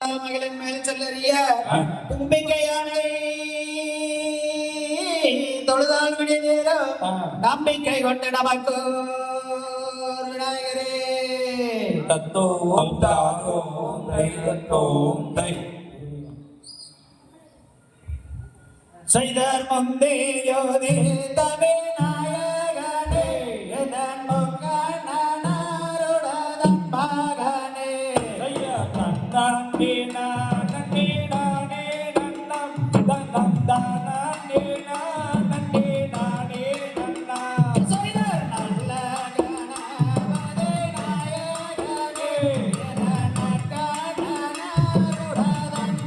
மகளின் மேல் செல்லறிய தும்பிக்கையானை தொழுதால் விடிய நேரம் நம்பிக்கை கொண்டு நமக்கு விநாயகரே. தத்தோம் மந்தே யோதி Dave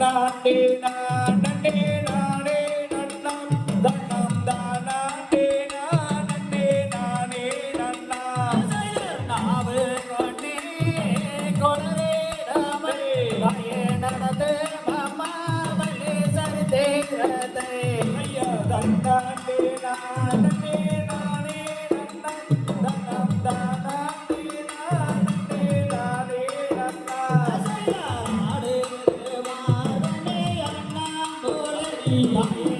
na na Thank you.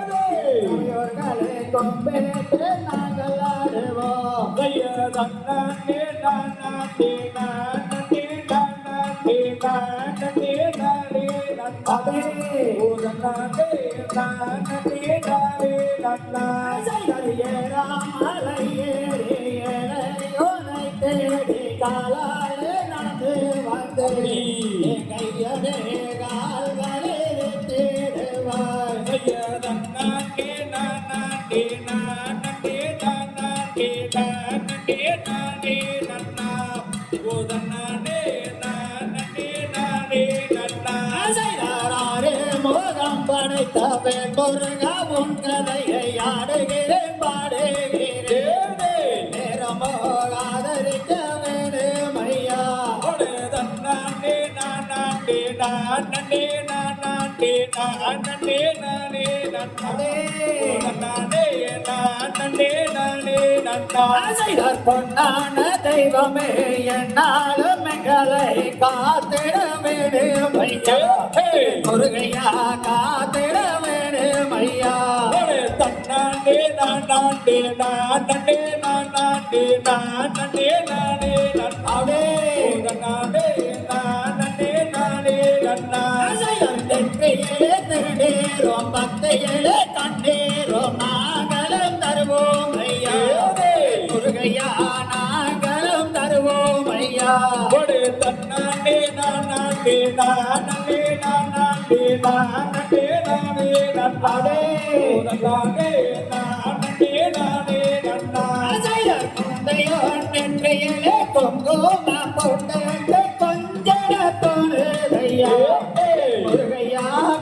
விளையாடுவோம் இவர்களை கொம்பேற்று படைத்தவன் முருகா உன் கதையை ஆடுகிறேன் பாடுகிறேன். நேரமோ ஆதரிக்க வேணும் ஐயா நன்னே தன்னானே நன்னே நானே நன்னே நானே நன்னே நன்னானே நன்னே நானே நானே நன்னா ஆசையார் பொன்னான தெய்வமே என்னாலும் எங்களை காத்திட வேணும் ஐயா முருகையா காத்திட வேணும் ஐயா ஒடே தன்னானே நானானே நானே நானானே நானே நானே நன்னானே நன்னானே நானே நானே நன்னா. ஆசையார் தெற்கையிலே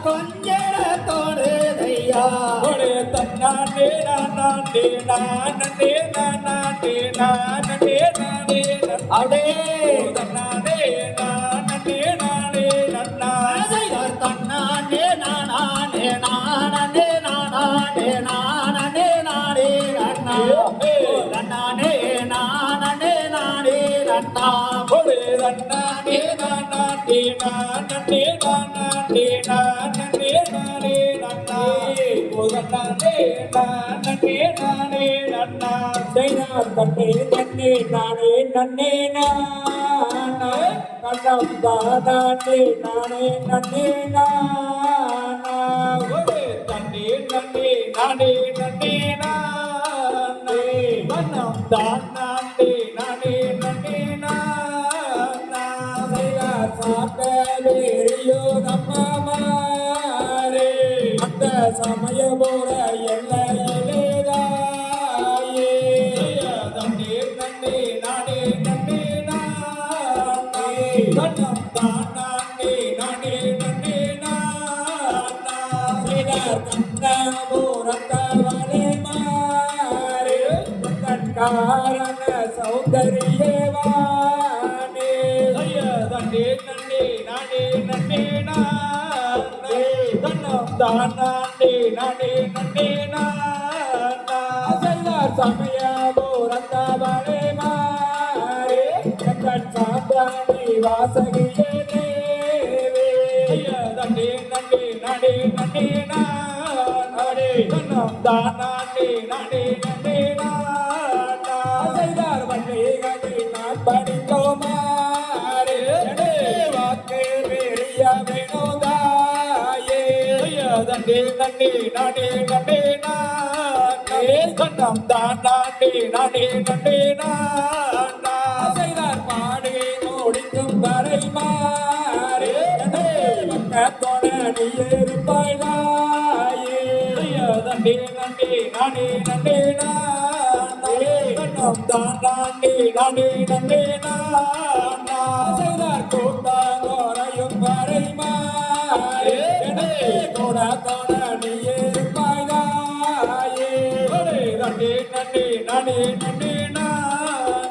கொஞ்சடத்தோடு நான் ஒடே நான் நானானே நான் நானானே தன்னே தன்னே நானே நன்னே நானே கண்ணம் தானே நானே நன்னே நானா ஒரே தன்னே நானே நன்னே நானே கண்ணம் தானே சாத்தவேரியோ நம்மமாரே அந்த சமய போற எல்லையிலேதாயே தன்னே நன்னே தன்னம் தானே நானே நன்னே மாறே கண் சாந்தானி வாசகியே தேவே தன்னே நன்னே நானே நன்னே நானே கண்ணம் தான் நானே நானே நன்னே நானா. செய்தார் பாடி முடிக்கும் வரை மாறே. பக்கத்தோட நீ இருப்பாய் நாயே தண்டே நன்னே நானே நன்னே நானே. கண்ணம் தான் நானே நானே நன்னே நானா. கூட்டாங்கோரையும் வரை மாறே. கூட தோட நானே நன்னே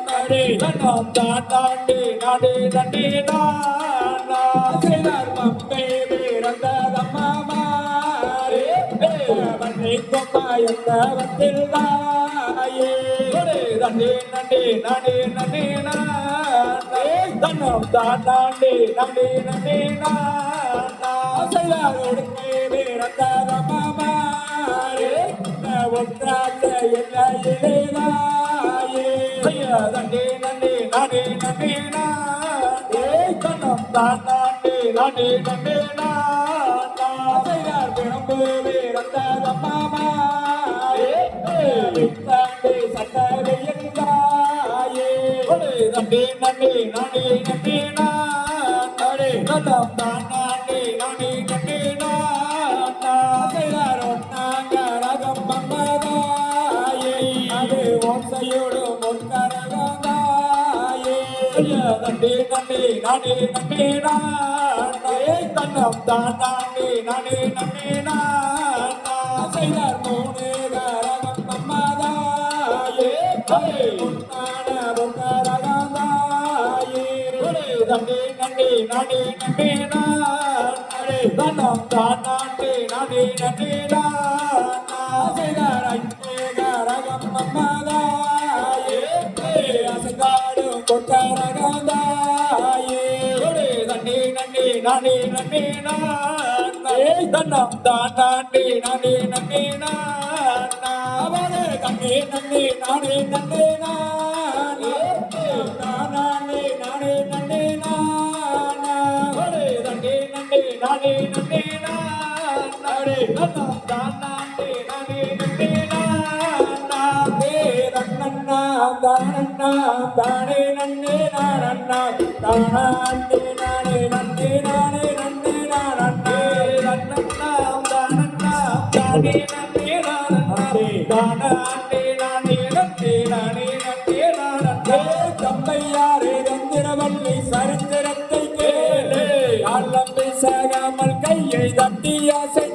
நானே கண்ணம் தான் நானே நானே நன்னே நானா செய்தார் மம்பே தாயே தன்னே நன்னே நானே நன்னே நானே தன்னம் தான் நானே நானே நன்னே நானா கொடுக்கை ஒன்றாக எல்லையிலே ஐயா தண்டே நண்டே நாடே நண்டே நாடே கண்ணம் தான் நாண்டே நாடே நண்டே நாடார் பிறம்பு வீரந்தாத மாமாரே வித்தாண்டே சட்டரை எங்காயே நண்டே நண்டே நாடே நண்டே நாடே கண்ணம் தான் முன்கரகந்தாயே நண்டே நண்டே நாடே நண்டே நாடே கண்ணம் தான் நாண்டே நாடே நண்டே நாடார் மூணு கரகம் மம்மதாயே முன்னாட முன்கரகந்தாயே நண்டே நண்டே நாடே நண்டே நாடே கண்ணம் தான் நாண்டே நாடே நண்டே நாடார் கொட்டரகந்தாயே நண்டே நண்டே நாடே நண்டே நாடே தன்னம் தான் நாண்டே நாடே நண்டே நாடே கண்ணே நண்டே நாடே நண்டே நாடே நானே நாடே நண்டே நாடே தண்டே நண்டே நாடே நண்டே நாடே தன்னம் தான் தானே நன்னே நான் அண்ணா தானா அண்ணே நானே நன்னே நானே நன்னே நான் அண்ணே. தன்னண்ணா தானண்ணா தானே நன்னே நான் அண்ணே தானா அண்ணே நானே நன்னே நானே நன்னே நான் அண்ணே. தம்மையாரே தந்திரவல்லி சரித்திரத்தை கேளே. அல்லம்பை சாகாமல் கையை தட்டியாசை